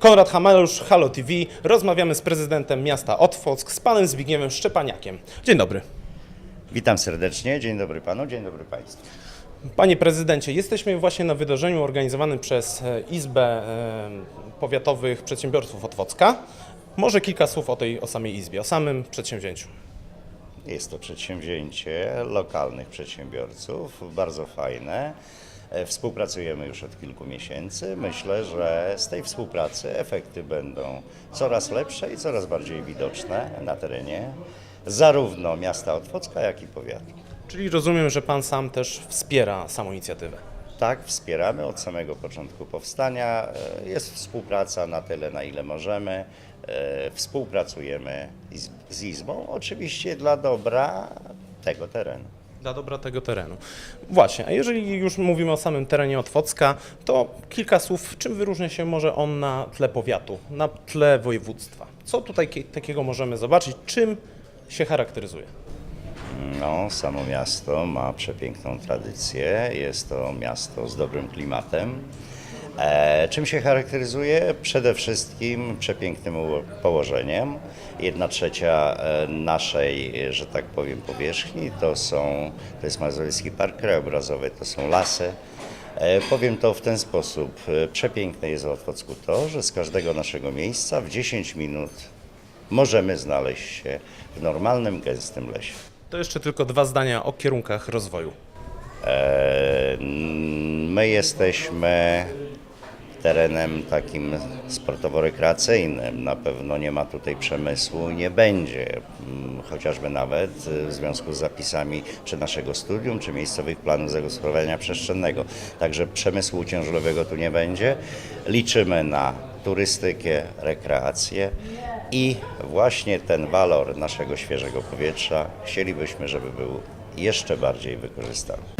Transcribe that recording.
Konrad Hamalusz, Halo TV. Rozmawiamy z prezydentem miasta Otwock, z panem Zbigniewem Szczepaniakiem. Dzień dobry. Witam serdecznie, dzień dobry panu, dzień dobry państwu. Panie prezydencie, jesteśmy właśnie na wydarzeniu organizowanym przez e, Izbę e, Powiatowych Przedsiębiorców Otwocka. Może kilka słów o tej o samej izbie, o samym przedsięwzięciu. Jest to przedsięwzięcie lokalnych przedsiębiorców, bardzo fajne. E, Współpracujemy już od kilku miesięcy. Myślę, że z tej współpracy efekty będą coraz lepsze i coraz bardziej widoczne na terenie zarówno miasta Otwocka, jak i powiatu. Czyli rozumiem, że pan sam też wspiera samą inicjatywę. Tak, wspieramy od samego początku powstania. E, Jest współpraca na tyle, na ile możemy. E, Współpracujemy z Izbą, oczywiście dla dobra tego terenu. Dla dobra tego terenu. Właśnie, a jeżeli już mówimy o samym terenie Otwocka, to kilka słów, czym wyróżnia się może on na tle powiatu, na tle województwa? Co tutaj kie- takiego możemy zobaczyć? Czym się charakteryzuje? No, samo miasto ma przepiękną tradycję. Jest to miasto z dobrym klimatem. E, czym się charakteryzuje? Przede wszystkim przepięknym położeniem. Jedna trzecia e, naszej, że tak powiem, powierzchni to są, to jest Mazowiecki Park Krajobrazowy, to są lasy. E, powiem to w ten sposób. Przepiękne jest w Otwocku to, że z każdego naszego miejsca w 10 minut możemy znaleźć się w normalnym, gęstym lesie. To jeszcze tylko dwa zdania o kierunkach rozwoju. My jesteśmy terenem takim sportowo-rekreacyjnym. Na pewno nie ma tutaj przemysłu, nie będzie. Mm, Chociażby nawet e, w związku z zapisami czy naszego studium, czy miejscowych planów zagospodarowania przestrzennego. Także przemysłu uciążliwego tu nie będzie. Liczymy na turystykę, rekreację i właśnie ten walor naszego świeżego powietrza chcielibyśmy, żeby był jeszcze bardziej wykorzystany.